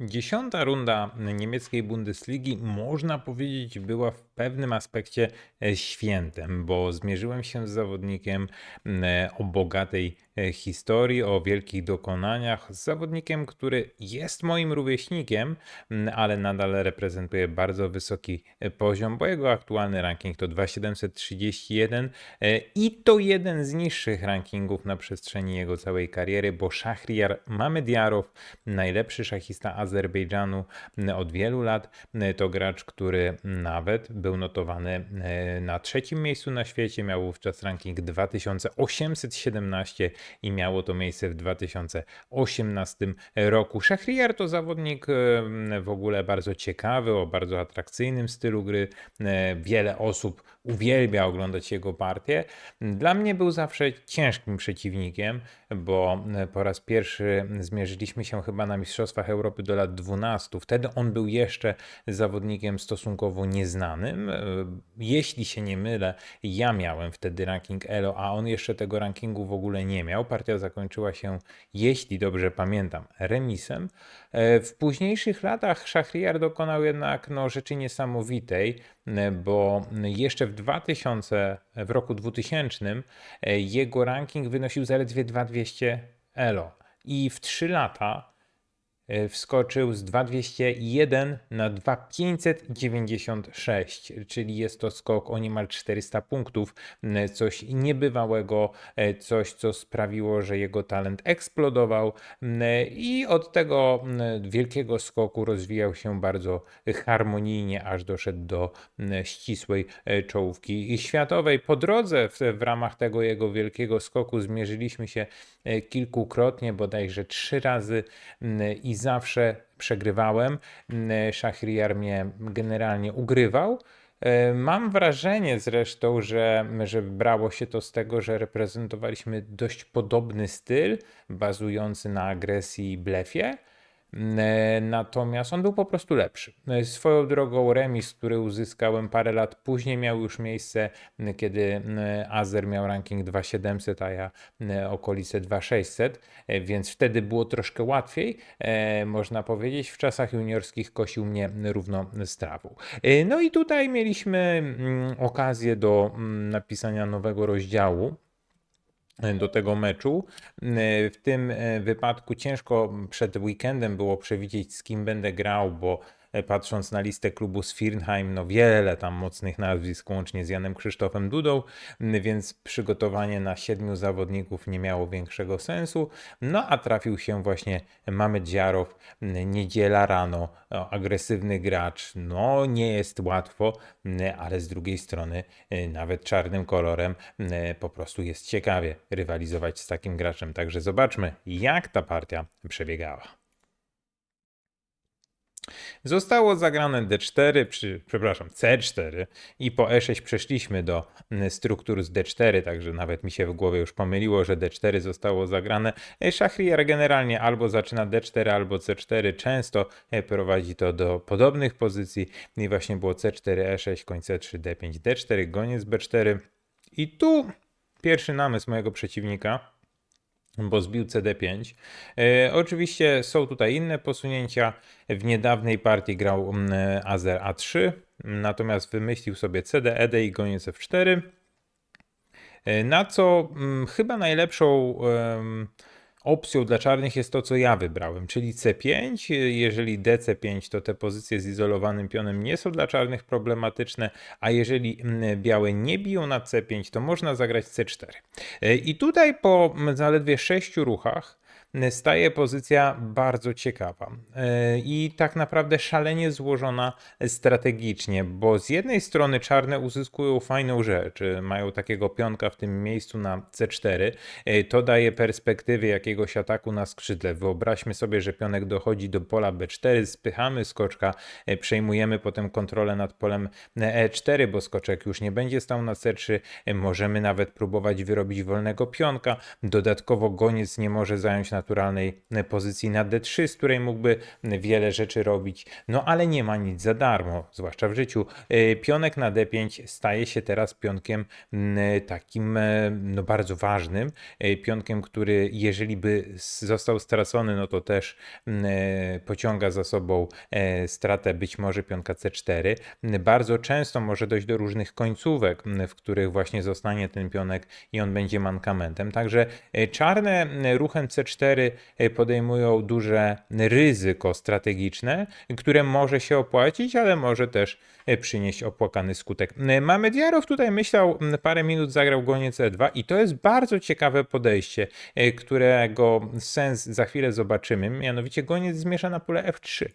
Dziesiąta runda niemieckiej Bundesligi, można powiedzieć, była w pewnym aspekcie e, świętem, bo zmierzyłem się z zawodnikiem e, o bogatej e, historii, o wielkich dokonaniach, z zawodnikiem, który jest moim rówieśnikiem, ale nadal reprezentuje bardzo wysoki poziom, bo jego aktualny ranking to 2731 e, i to jeden z niższych rankingów na przestrzeni jego całej kariery, bo Szachriar Mamediarow, najlepszy szachista Azerbejdżanu od wielu lat, to gracz, który nawet był notowany e, na trzecim miejscu na świecie, miał wówczas ranking 2817 i miało to miejsce w 2018 roku. Szachriar to zawodnik e, w ogóle bardzo ciekawy, o bardzo atrakcyjnym stylu gry. E, Wiele osób uwielbia oglądać jego partię. Dla mnie był zawsze ciężkim przeciwnikiem, bo po raz pierwszy zmierzyliśmy się chyba na Mistrzostwach Europy do lat 12. Wtedy on był jeszcze zawodnikiem stosunkowo nieznanym. E, Jeśli się nie mylę, ja miałem wtedy ranking ELO, a on jeszcze tego rankingu w ogóle nie miał. Partia zakończyła się, jeśli dobrze pamiętam, remisem. E, W późniejszych latach Szachriar dokonał jednak no, rzeczy niesamowitej, e, bo jeszcze w 2000, w roku 2000 e, jego ranking wynosił zaledwie 2200 elo i w 3 lata wskoczył z 2201 na 2596, czyli jest to skok o niemal 400 punktów, m, coś niebywałego, e, coś co sprawiło, że jego talent eksplodował m, i od tego m, wielkiego skoku rozwijał się bardzo harmonijnie, aż doszedł do ścisłej e, czołówki światowej. Po drodze w, w ramach tego jego wielkiego skoku zmierzyliśmy się e, kilkukrotnie, bodajże trzy razy i zawsze przegrywałem. M, Szachriar mnie generalnie ugrywał. E, Mam wrażenie zresztą, że, że brało się to z tego, że reprezentowaliśmy dość podobny styl, bazujący na agresji i blefie. E, Natomiast on był po prostu lepszy. E, Swoją drogą remis, który uzyskałem parę lat później, miał już miejsce, kiedy Azer miał ranking 2700, a ja okolice 2600, e, więc wtedy było troszkę łatwiej, można powiedzieć. W czasach juniorskich kosił mnie równo z trawą. No i tutaj mieliśmy okazję do napisania nowego rozdziału do tego meczu. W tym e, wypadku ciężko przed weekendem było przewidzieć, z kim będę grał, bo patrząc na listę klubu z Firnheim, no wiele tam mocnych nazwisk, łącznie z Janem Krzysztofem Dudą, więc przygotowanie na siedmiu zawodników nie miało większego sensu. No a trafił się właśnie Mamed Dziarow, niedziela rano, o, agresywny gracz. No nie jest łatwo, ale z drugiej strony e, nawet czarnym kolorem po prostu jest ciekawie rywalizować z takim graczem. Także zobaczmy, jak ta partia przebiegała. Zostało zagrane D4, przy, przepraszam, C4 i po E6 przeszliśmy do mm, struktur z D4, także nawet mi się w głowie już pomyliło, że D4 zostało zagrane. E, Szachriar generalnie albo zaczyna D4, albo C4. Często e, prowadzi to do podobnych pozycji i właśnie było C4, E6, koń C3, D5, D4, goniec B4 i tu pierwszy namysł mojego przeciwnika bo zbił CD5. E, oczywiście są tutaj inne posunięcia. W niedawnej partii grał mm, Azer A3, natomiast wymyślił sobie CD, ED i goniec F4. E, Na co mm, chyba najlepszą em, opcją dla czarnych jest to, co ja wybrałem, czyli C5. Jeżeli DC5, to te pozycje z izolowanym pionem nie są dla czarnych problematyczne, a jeżeli mm, białe nie biją na C5, to można zagrać C4. E, I tutaj po zaledwie sześciu ruchach staje pozycja bardzo ciekawa e, i tak naprawdę szalenie złożona strategicznie, bo z jednej strony czarne uzyskują fajną rzecz, e, mają takiego pionka w tym miejscu na C4, e, to daje perspektywy jakiegoś ataku na skrzydle. Wyobraźmy sobie, że pionek dochodzi do pola B4, spychamy skoczka, przejmujemy potem kontrolę nad polem E4, bo skoczek już nie będzie stał na C3, e, możemy nawet próbować wyrobić wolnego pionka, dodatkowo goniec nie może zająć na naturalnej pozycji na D3, z której mógłby wiele rzeczy robić. No ale nie ma nic za darmo, zwłaszcza w życiu. E, Pionek na D5 staje się teraz pionkiem takim e, no, bardzo ważnym. E, Pionkiem, który jeżeli by został stracony, no to też pociąga za sobą stratę być może pionka C4. M, Bardzo często może dojść do różnych końcówek, w których właśnie zostanie ten pionek i on będzie mankamentem. Także czarne ruchem C4 e, podejmują duże ryzyko strategiczne, które może się opłacić, ale może też e, przynieść opłakany skutek. M, Mamy Diarow tutaj myślał, parę minut zagrał goniec E2 i to jest bardzo ciekawe podejście, e, którego sens za chwilę zobaczymy, mianowicie goniec zmiesza na pole F3.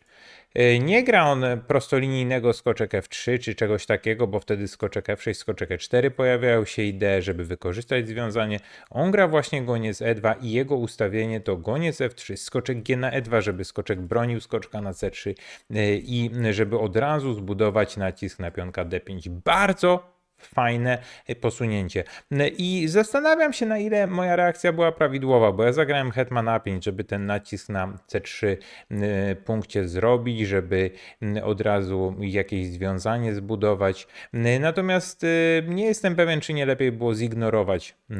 E, Nie gra on prostolinijnego skoczek F3 czy czegoś takiego, bo wtedy skoczek F6, skoczek E4 pojawiają się idee, żeby wykorzystać związanie. On gra właśnie goniec E2 i jego ustawienie to goniec F3, skoczek G na E2, żeby skoczek bronił skoczka na C3 e, i żeby od razu zbudować nacisk na pionka D5. Bardzo fajne posunięcie. I zastanawiam się, na ile moja reakcja była prawidłowa, bo ja zagrałem hetman A5, żeby ten nacisk na C3 y, punkcie zrobić, żeby y, od razu jakieś związanie zbudować. Y, Natomiast y, nie jestem pewien, czy nie lepiej było zignorować y,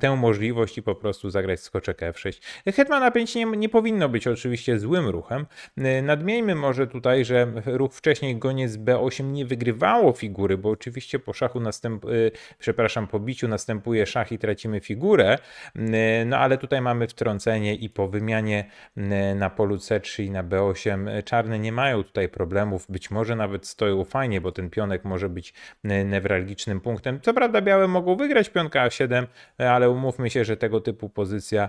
tę możliwość i po prostu zagrać skoczek F6. Hetman A5 nie, nie powinno być oczywiście złym ruchem. Y, Nadmieńmy może tutaj, że ruch wcześniej goniec B8 nie wygrywało bo oczywiście po szachu następ, y, przepraszam, po biciu następuje szach i tracimy figurę, y, no ale tutaj mamy wtrącenie i po wymianie y, na polu C3 i na B8 y, czarne nie mają tutaj problemów, być może nawet stoją fajnie, bo ten pionek może być newralgicznym punktem. Co prawda białe mogą wygrać pionka A7, y, ale umówmy się, że tego typu pozycja,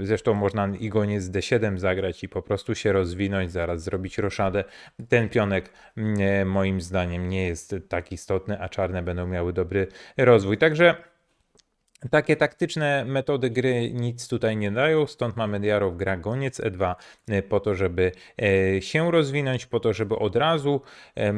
zresztą można i goniec D7 zagrać i po prostu się rozwinąć, zaraz zrobić roszadę. Ten pionek moim zdaniem nie jest tak istotny, a czarne będą miały dobry rozwój. Także takie taktyczne metody gry nic tutaj nie dają, stąd mamy Diarow gra goniec E2 y, po to, żeby e, się rozwinąć, po to, żeby od razu e,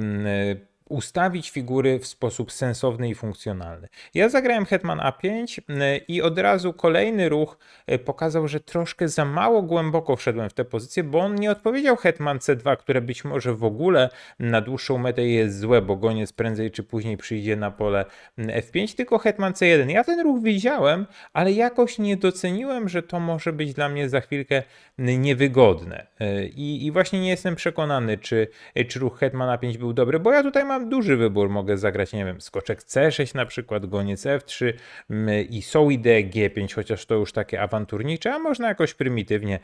ustawić figury w sposób sensowny i funkcjonalny. Ja zagrałem Hetman A5 y, i od razu kolejny ruch y, pokazał, że troszkę za mało głęboko wszedłem w tę pozycję, bo on nie odpowiedział Hetman C2, które być może w ogóle na dłuższą metę jest złe, bo goniec prędzej czy później przyjdzie na pole mm, F5, tylko Hetman C1. Ja ten ruch widziałem, ale jakoś nie doceniłem, że to może być dla mnie za chwilkę niewygodne. Y, I, i właśnie nie jestem przekonany, czy, czy ruch Hetman A5 był dobry, bo ja tutaj mam duży wybór. Mogę zagrać, nie wiem, skoczek C6 na przykład, goniec F3 mm, i są idee G5, chociaż to już takie awanturnicze, a można jakoś prymitywnie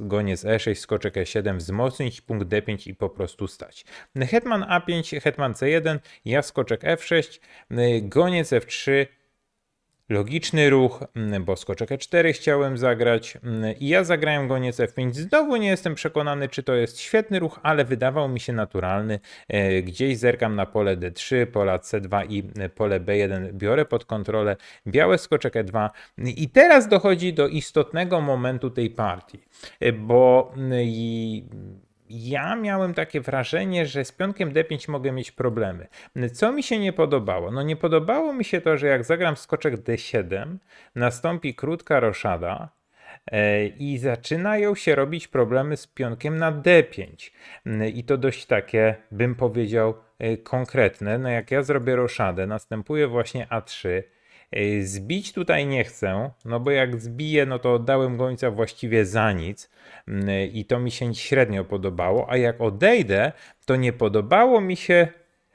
goniec E6, skoczek E7 wzmocnić, punkt D5 i po prostu stać. Hetman A5, Hetman C1, ja skoczek F6, y, goniec F3, Logiczny ruch, mm, bo skoczek E4 chciałem zagrać mm, i ja zagrałem goniec F5. Znowu nie jestem przekonany, czy to jest świetny ruch, ale wydawał mi się naturalny. E, Gdzieś zerkam na pole D3, pola C2 i e, pole B1 biorę pod kontrolę. Białe skoczek E2 i teraz dochodzi do istotnego momentu tej partii, e, bo mm, i ja miałem takie wrażenie, że z pionkiem D5 mogę mieć problemy. Co mi się nie podobało? No nie podobało mi się to, że jak zagram skoczek D7, nastąpi krótka roszada e, i zaczynają się robić problemy z pionkiem na D5. Mm, I to dość takie, bym powiedział, e, konkretne. No jak ja zrobię roszadę, następuje właśnie A3, Ej, Zbić tutaj nie chcę, no bo jak zbiję, no to oddałem gońca właściwie za nic mm, i to mi się średnio podobało, a jak odejdę, to nie podobało mi się.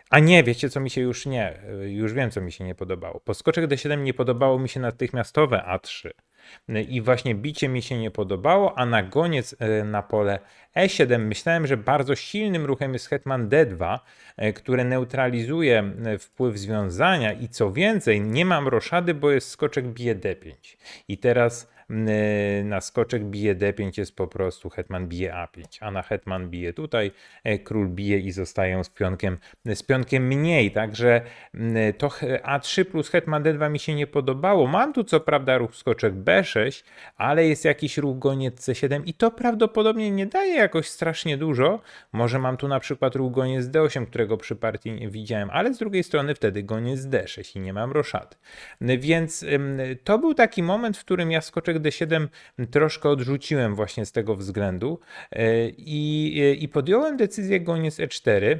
A nie, wiecie co mi się już nie, y, już wiem co mi się nie podobało. Po skoczek D7 nie podobało mi się natychmiastowe A3. I właśnie bicie mi się nie podobało, a na goniec y, na pole E7 myślałem, że bardzo silnym ruchem jest hetman D2, e, które neutralizuje e, wpływ związania i co więcej, nie mam roszady, bo jest skoczek bije D5. I teraz e, na skoczek bije D5 jest po prostu hetman bije A5, a na hetman bije tutaj, e, król bije i zostają z pionkiem, z pionkiem mniej, także m, to he- A3 plus hetman D2 mi się nie podobało. Mam tu co prawda ruch skoczek B6, ale jest jakiś ruch goniec C7 i to prawdopodobnie nie daje jakoś strasznie dużo. Może mam tu na przykład ruch goniec D8, którego przy partii nie widziałem, ale z drugiej strony wtedy goniec D6 i nie mam roszady. Więc ym, to był taki moment, w którym ja skoczek Gatunek D7 troszkę odrzuciłem właśnie z tego względu e, i, e, i podjąłem decyzję goniec E4,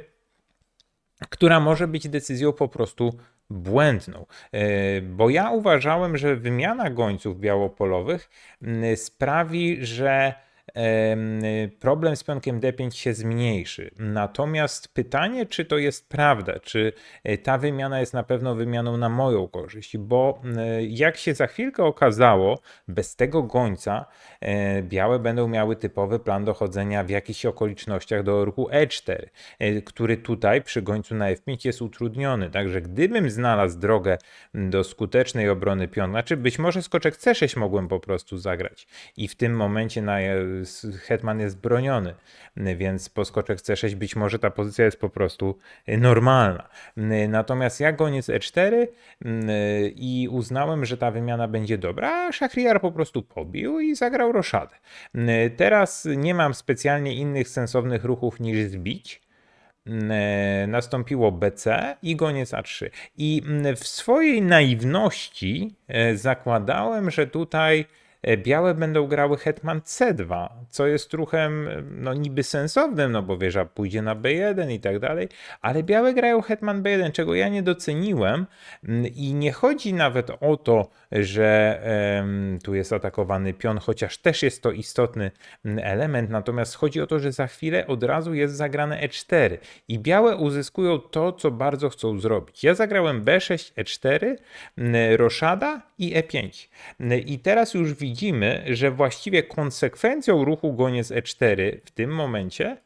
która może być decyzją po prostu błędną. E, Bo ja uważałem, że wymiana gońców białopolowych sprawi, że problem z pionkiem D5 się zmniejszy. Natomiast pytanie, czy to jest prawda, czy e, ta wymiana jest na pewno wymianą na moją korzyść, bo e, jak się za chwilkę okazało, bez tego gońca e, białe będą miały typowy plan dochodzenia w jakichś okolicznościach do ruchu E4, e, który tutaj przy gońcu na F5 jest utrudniony. Także gdybym znalazł drogę do skutecznej obrony piona, znaczy być może skoczek C6 mogłem po prostu zagrać i w tym momencie na, hetman jest broniony, więc po skoczek C6 być może ta pozycja jest po prostu normalna. Natomiast ja goniec E4 mm, i uznałem, że ta wymiana będzie dobra, a po prostu pobił i zagrał roszadę. Teraz nie mam specjalnie innych sensownych ruchów niż zbić. Nastąpiło BC i goniec A3. I w swojej naiwności zakładałem, że tutaj białe będą grały hetman C2, co jest ruchem e, no niby sensownym, no bo wieża pójdzie na B1 i tak dalej, ale białe grają hetman B1, czego ja nie doceniłem Mm, i nie chodzi nawet o to, że tu jest atakowany pion, chociaż też jest to istotny mm, element, natomiast chodzi o to, że za chwilę od razu jest zagrane E4 i białe uzyskują to, co bardzo chcą zrobić. Ja zagrałem B6, E4, mm, roszada i E5. Mm, I teraz już widzimy, że właściwie konsekwencją ruchu goniec E4 w tym momencie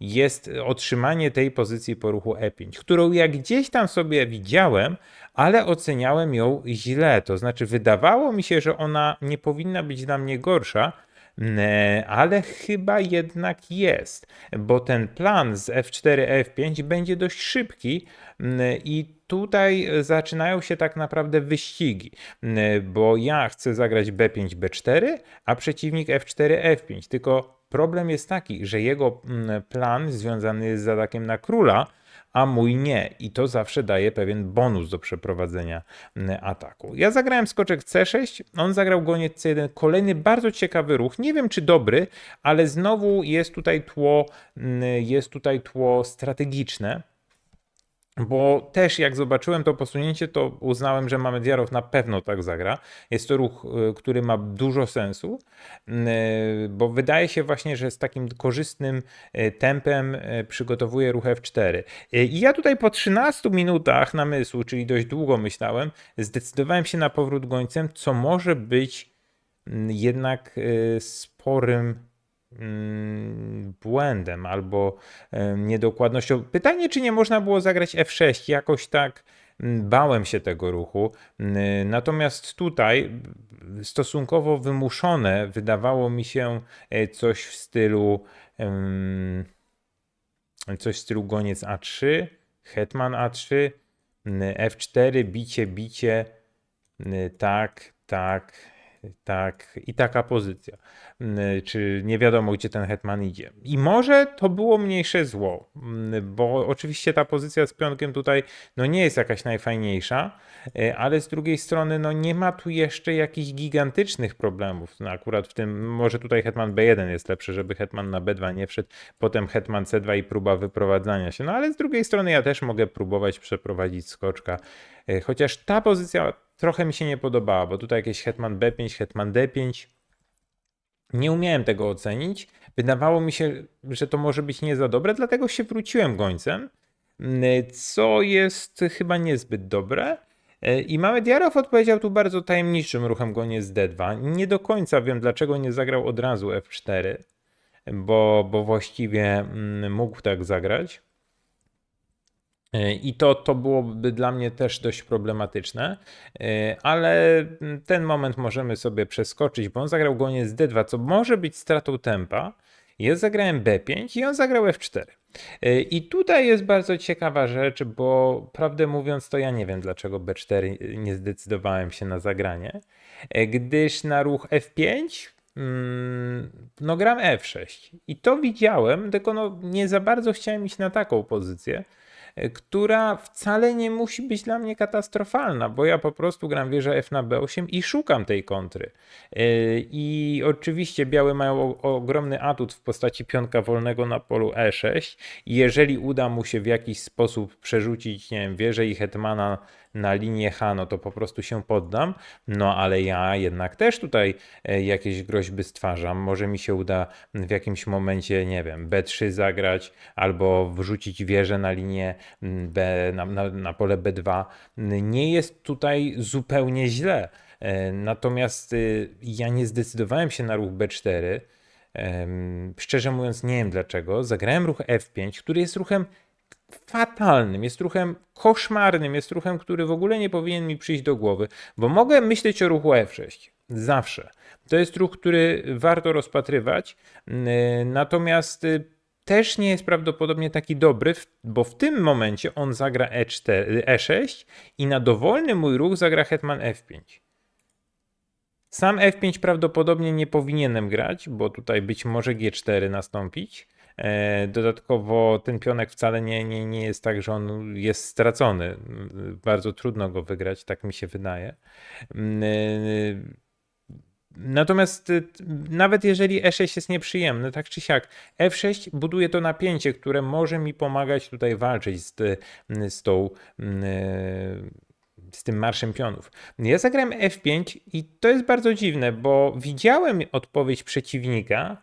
jest otrzymanie tej pozycji po ruchu E5, którą ja gdzieś tam sobie widziałem, ale oceniałem ją źle. To znaczy, wydawało mi się, że ona nie powinna być dla mnie gorsza, ale chyba jednak jest, bo ten plan z F4, F5 będzie dość szybki i tutaj zaczynają się tak naprawdę wyścigi, bo ja chcę zagrać B5, B4, a przeciwnik F4, F5, tylko problem jest taki, że jego plan związany jest z atakiem na króla, a mój nie. I to zawsze daje pewien bonus do przeprowadzenia ataku. Ja zagrałem skoczek C6, on zagrał goniec C1. Kolejny bardzo ciekawy ruch. Nie wiem czy dobry, ale znowu jest tutaj tło, jest tutaj tło strategiczne. Bo też jak zobaczyłem to posunięcie, to uznałem, że Mamediarow na pewno tak zagra. Jest to ruch, y, który ma dużo sensu, y, bo wydaje się właśnie, że z takim korzystnym y, tempem przygotowuje ruch F4. Y, I ja tutaj po 13 minutach namysłu, czyli dość długo myślałem, zdecydowałem się na powrót gońcem, co może być mm, jednak sporym błędem albo niedokładnością. Pytanie, czy nie można było zagrać F6? Jakoś tak mm, bałem się tego ruchu. Mm, Natomiast tutaj mm, stosunkowo wymuszone wydawało mi się e, coś w stylu coś w stylu goniec A3, hetman A3, mm, F4, bicie, bicie, mm, tak, tak, tak i taka pozycja. Mm, Czy nie wiadomo, gdzie ten hetman idzie. I może to było mniejsze zło, mm, bo oczywiście ta pozycja z pionkiem tutaj no nie jest jakaś najfajniejsza, e, ale z drugiej strony no nie ma tu jeszcze jakichś gigantycznych problemów. No akurat w tym, może tutaj hetman B1 jest lepszy, żeby hetman na B2 nie wszedł, potem hetman C2 i próba wyprowadzania się. No ale z drugiej strony ja też mogę próbować przeprowadzić skoczka, chociaż ta pozycja trochę mi się nie podobała, bo tutaj jakieś hetman B5, hetman D5. Nie umiałem tego ocenić. Wydawało mi się, że to może być nie za dobre, dlatego się wróciłem gońcem, mm, co jest chyba niezbyt dobre. E, I Mamed Jarow odpowiedział tu bardzo tajemniczym ruchem goniec D2. Nie do końca wiem, dlaczego nie zagrał od razu F4, bo, bo właściwie mm, mógł tak zagrać. E, I to, to byłoby dla mnie też dość problematyczne, e, ale ten moment możemy sobie przeskoczyć, bo on zagrał goniec D2, co może być stratą tempa. Ja zagrałem B5 i on zagrał F4. E, I tutaj jest bardzo ciekawa rzecz, bo prawdę mówiąc, to ja nie wiem, dlaczego B4 nie zdecydowałem się na zagranie, gdyż na ruch F5 mm, no gram F6 i to widziałem, tylko no nie za bardzo chciałem iść na taką pozycję, która wcale nie musi być dla mnie katastrofalna, bo ja po prostu gram wieża F na B8 i szukam tej kontry. E, I oczywiście białe mają ogromny atut w postaci pionka wolnego na polu E6 i jeżeli uda mu się w jakiś sposób przerzucić, nie wiem, wieżę i hetmana na linię H, no to po prostu się poddam. No ale ja jednak też tutaj e, jakieś groźby stwarzam. Może mi się uda w jakimś momencie, nie wiem, B3 zagrać albo wrzucić wieżę na linię B, na, na, na pole B2. Nie jest tutaj zupełnie źle. E, Natomiast y, ja nie zdecydowałem się na ruch B4. Em, Szczerze mówiąc, nie wiem dlaczego. Zagrałem ruch F5, który jest ruchem fatalnym, jest ruchem koszmarnym, jest ruchem, który w ogóle nie powinien mi przyjść do głowy, bo mogę myśleć o ruchu F6. Zawsze. To jest ruch, który warto rozpatrywać, natomiast y, też nie jest prawdopodobnie taki dobry, bo w tym momencie on zagra E4, E6 i na dowolny mój ruch zagra hetman F5. Sam F5 prawdopodobnie nie powinienem grać, bo tutaj być może G4 nastąpić. E, Dodatkowo ten pionek wcale nie, nie, nie jest tak, że on jest stracony. Bardzo trudno go wygrać, tak mi się wydaje. Natomiast y, nawet jeżeli E6 jest nieprzyjemny, tak czy siak, F6 buduje to napięcie, które może mi pomagać tutaj walczyć z, ty- z tą e, z tym marszem pionów. Ja zagrałem F5 i to jest bardzo dziwne, bo widziałem odpowiedź przeciwnika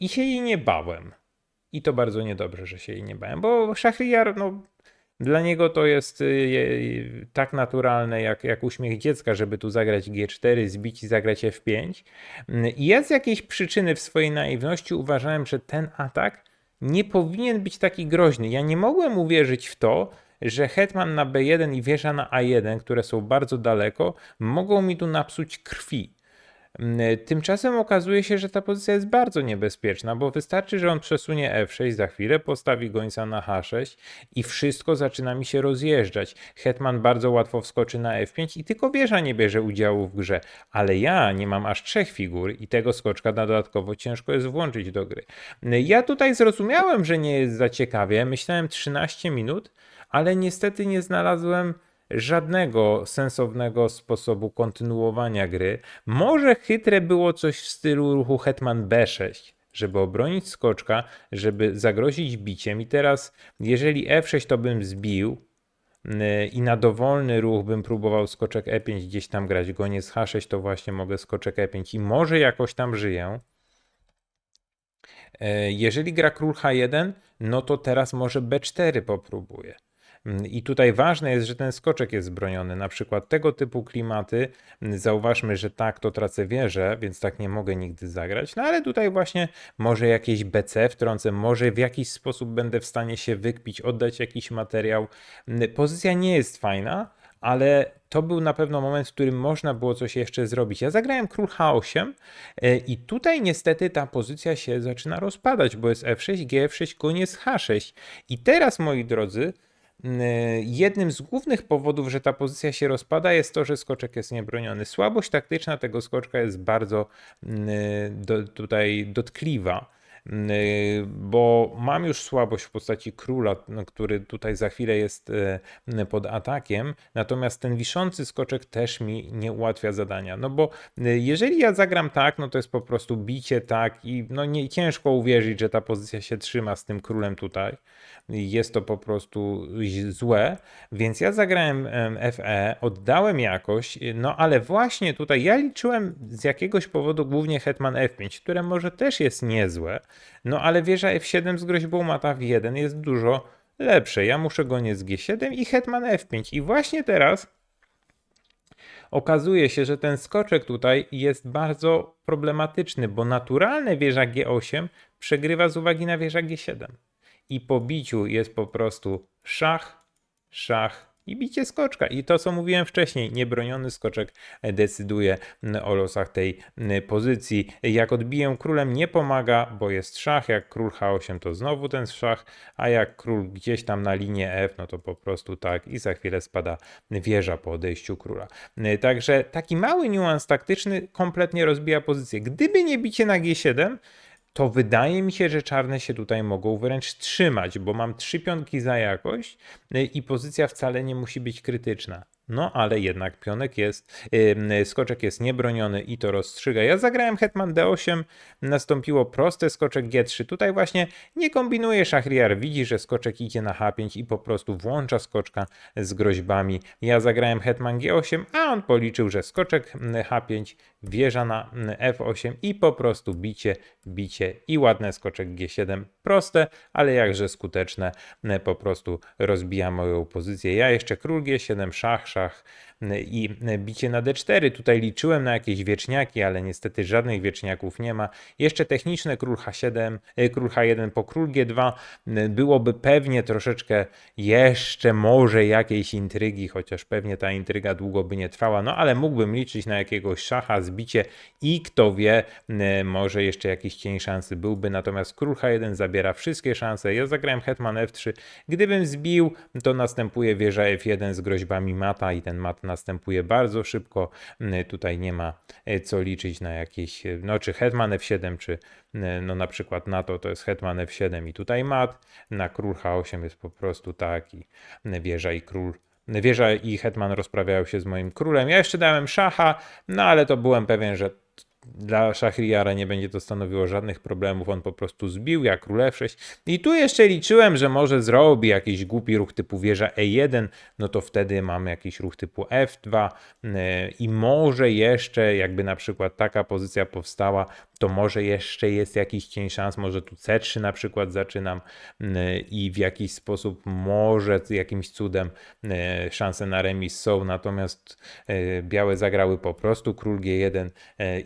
i się jej nie bałem. I to bardzo niedobrze, że się jej nie bałem, bo Szachriar, no, dla niego to jest y, tak naturalne jak, jak uśmiech dziecka, żeby tu zagrać G4, zbić i zagrać F5. Mm, I ja z jakiejś przyczyny w swojej naiwności uważałem, że ten atak nie powinien być taki groźny. Ja nie mogłem uwierzyć w to, że hetman na B1 i wieża na A1, które są bardzo daleko, mogą mi tu napsuć krwi. Mm, Tymczasem okazuje się, że ta pozycja jest bardzo niebezpieczna, bo wystarczy, że on przesunie F6, za chwilę postawi gońca na H6 i wszystko zaczyna mi się rozjeżdżać. Hetman bardzo łatwo wskoczy na F5 i tylko wieża nie bierze udziału w grze, ale ja nie mam aż trzech figur i tego skoczka dodatkowo ciężko jest włączyć do gry. Ja tutaj zrozumiałem, że nie jest za ciekawie, myślałem 13 minut, ale niestety nie znalazłem żadnego sensownego sposobu kontynuowania gry. Może chytre było coś w stylu ruchu Hetman B6, żeby obronić skoczka, żeby zagrozić biciem. I teraz, jeżeli F6 to bym zbił yy, i na dowolny ruch bym próbował skoczek E5 gdzieś tam grać, goniec H6 to właśnie mogę skoczek E5 i może jakoś tam żyję. E, Jeżeli gra król H1, no to teraz może B4 popróbuję. Mm, I tutaj ważne jest, że ten skoczek jest broniony. Na przykład tego typu klimaty, mm, zauważmy, że tak to tracę wieżę, więc tak nie mogę nigdy zagrać. No ale tutaj właśnie może jakieś BC wtrącę, może w jakiś sposób będę w stanie się wykpić, oddać jakiś materiał. Mm, Pozycja nie jest fajna, ale to był na pewno moment, w którym można było coś jeszcze zrobić. Ja zagrałem król H8 e, i tutaj niestety ta pozycja się zaczyna rozpadać, bo jest F6, G6, koniec H6. I teraz, moi drodzy, jednym z głównych powodów, że ta pozycja się rozpada, jest to, że skoczek jest niebroniony. Słabość taktyczna tego skoczka jest bardzo do, tutaj dotkliwa. Mm, Bo mam już słabość w postaci króla, no, który tutaj za chwilę jest e, pod atakiem, natomiast ten wiszący skoczek też mi nie ułatwia zadania. No bo jeżeli ja zagram tak, no to jest po prostu bicie tak i no nie ciężko uwierzyć, że ta pozycja się trzyma z tym królem tutaj. Jest to po prostu złe, więc ja zagrałem em, FE, oddałem jakoś, no ale właśnie tutaj ja liczyłem z jakiegoś powodu głównie hetman F5, które może też jest niezłe, no ale wieża F7 z groźbą mata w1 jest dużo lepsze. Ja muszę goniec G7 i hetman F5 i właśnie teraz okazuje się, że ten skoczek tutaj jest bardzo problematyczny, bo naturalne wieża G8 przegrywa z uwagi na wieża G7. I po biciu jest po prostu szach, szach i bicie skoczka. I to, co mówiłem wcześniej, niebroniony skoczek decyduje mm, o losach tej mm, pozycji. Jak odbiję królem nie pomaga, bo jest szach. Jak król H8 to znowu ten szach, a jak król gdzieś tam na linię F, no to po prostu tak i za chwilę spada wieża po odejściu króla. Y, Także taki mały niuans taktyczny kompletnie rozbija pozycję. Gdyby nie bicie na G7, to wydaje mi się, że czarne się tutaj mogą wręcz trzymać, bo mam trzy pionki za jakość y, i pozycja wcale nie musi być krytyczna. No, ale jednak pionek jest, yy, skoczek jest niebroniony i to rozstrzyga. Ja zagrałem hetman d8, nastąpiło proste skoczek g3. Tutaj właśnie nie kombinuje Szachriar, widzi, że skoczek idzie na h5 i po prostu włącza skoczka z groźbami. Ja zagrałem hetman g8, a on policzył, że skoczek h5, wieża na f8 i po prostu bicie, bicie i ładne skoczek g7. Proste, ale jakże skuteczne, po prostu rozbija moją pozycję. Ja jeszcze król g7, szach, szach i bicie na d4. Tutaj liczyłem na jakieś wieczniaki, ale niestety żadnych wieczniaków nie ma. Jeszcze techniczne król h7, e, król h1 po król g2 byłoby pewnie troszeczkę jeszcze może jakiejś intrygi, chociaż pewnie ta intryga długo by nie trwała, no ale mógłbym liczyć na jakiegoś szacha, zbicie i kto wie, może jeszcze jakiś cień szansy byłby, natomiast król h1 zabiera wszystkie szanse. Ja zagrałem hetman f3. Gdybym zbił, to następuje wieża f1 z groźbami mata i ten mat następuje bardzo szybko. Tutaj nie ma e, co liczyć na jakieś, e, no czy hetman f7, czy no na przykład na to to jest hetman f7 i tutaj mat, na król h8 jest po prostu taki, wieża i król Wieża i hetman rozprawiają się z moim królem. Ja jeszcze dałem szacha, no ale to byłem pewien, że dla Szachriara nie będzie to stanowiło żadnych problemów. On po prostu zbił jak król F6. I tu jeszcze liczyłem, że może zrobi jakiś głupi ruch typu wieża E1, no to wtedy mamy jakiś ruch typu F2 yy, i może jeszcze jakby na przykład taka pozycja powstała, to może jeszcze jest jakiś cień szans, może tu C3 na przykład zaczynam yy, i w jakiś sposób może jakimś cudem yy, szanse na remis są, natomiast białe zagrały po prostu. Król G1,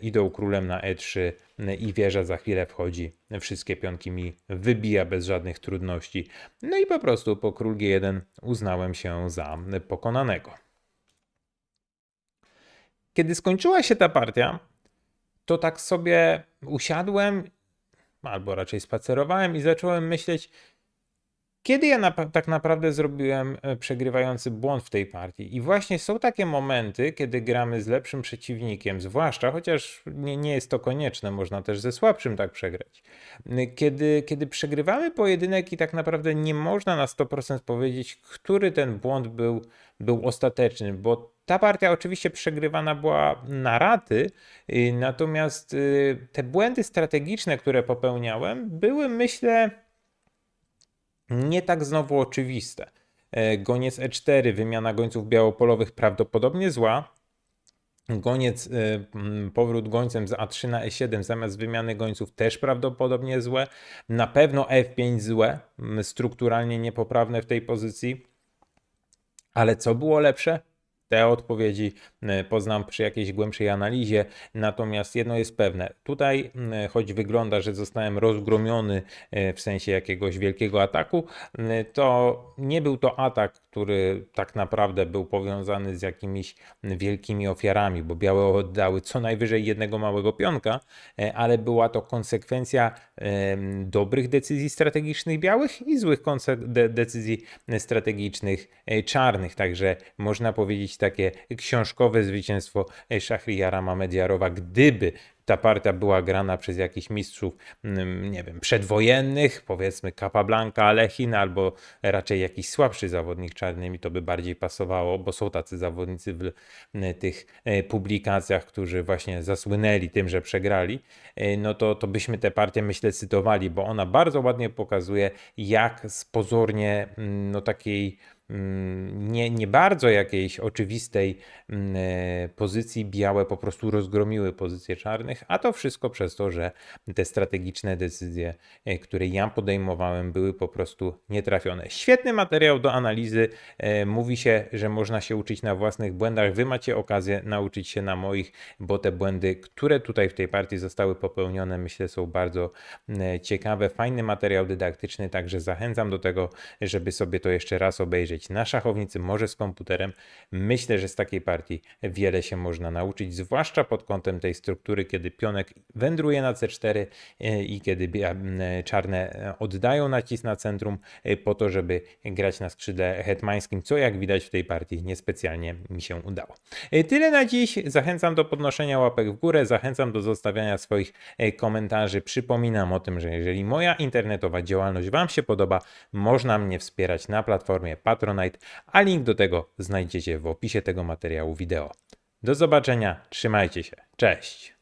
idą królem na E3 i wieża za chwilę wchodzi. Wszystkie pionki mi wybija bez żadnych trudności. No i po prostu po król G1 uznałem się za pokonanego. Kiedy skończyła się ta partia, to tak sobie usiadłem, albo raczej spacerowałem i zacząłem myśleć, kiedy ja na, tak naprawdę zrobiłem e, przegrywający błąd w tej partii? I właśnie są takie momenty, kiedy gramy z lepszym przeciwnikiem, zwłaszcza, chociaż nie, nie jest to konieczne, można też ze słabszym tak przegrać. Kiedy, kiedy przegrywamy pojedynek i tak naprawdę nie można na 100% powiedzieć, który ten błąd był, był ostateczny, bo ta partia oczywiście przegrywana była na raty, y, natomiast te błędy strategiczne, które popełniałem, były myślę nie tak znowu oczywiste. E, goniec E4, wymiana gońców białopolowych prawdopodobnie zła. Goniec, e, powrót gońcem z A3 na E7 zamiast wymiany gońców też prawdopodobnie złe. Na pewno F5 złe, strukturalnie niepoprawne w tej pozycji. Ale co było lepsze? Te odpowiedzi e, poznam przy jakiejś głębszej analizie, natomiast jedno jest pewne. Tutaj, choć wygląda, że zostałem rozgromiony e, w sensie jakiegoś wielkiego ataku, to nie był to atak, który tak naprawdę był powiązany z jakimiś wielkimi ofiarami, bo białe oddały co najwyżej jednego małego pionka, e, ale była to konsekwencja dobrych decyzji strategicznych białych i złych decyzji strategicznych czarnych. Także można powiedzieć takie książkowe zwycięstwo Szachriara Mamediarowa, gdyby ta partia była grana przez jakichś mistrzów, mm, nie wiem, przedwojennych, powiedzmy Capablanca, Alechin, albo raczej jakiś słabszy zawodnik czarny, mi to by bardziej pasowało, bo są tacy zawodnicy w tych e, publikacjach, którzy właśnie zasłynęli tym, że przegrali, e, no to, to byśmy tę partię, myślę, cytowali, bo ona bardzo ładnie pokazuje, jak z pozornie mm, no takiej Mm, nie, nie bardzo jakiejś oczywistej mm, e, pozycji białe po prostu rozgromiły pozycje czarnych, a to wszystko przez to, że te strategiczne decyzje, e, które ja podejmowałem, były po prostu nietrafione. Świetny materiał do analizy. E, mówi się, że można się uczyć na własnych błędach. Wy macie okazję nauczyć się na moich, bo te błędy, które tutaj w tej partii zostały popełnione, myślę, są bardzo ciekawe. Fajny materiał dydaktyczny, także zachęcam do tego, żeby sobie to jeszcze raz obejrzeć. Na szachownicy, może z komputerem. Myślę, że z takiej partii wiele się można nauczyć, zwłaszcza pod kątem tej struktury, kiedy pionek wędruje na C4 e, i kiedy czarne e, oddają nacisk na centrum e, po to, żeby grać na skrzydle hetmańskim, co jak widać w tej partii niespecjalnie mi się udało. Tyle na dziś. Zachęcam do podnoszenia łapek w górę, zachęcam do zostawiania swoich komentarzy. Przypominam o tym, że jeżeli moja internetowa działalność Wam się podoba, można mnie wspierać na platformie Patronite, a link do tego znajdziecie w opisie tego materiału wideo. Do zobaczenia, trzymajcie się, cześć!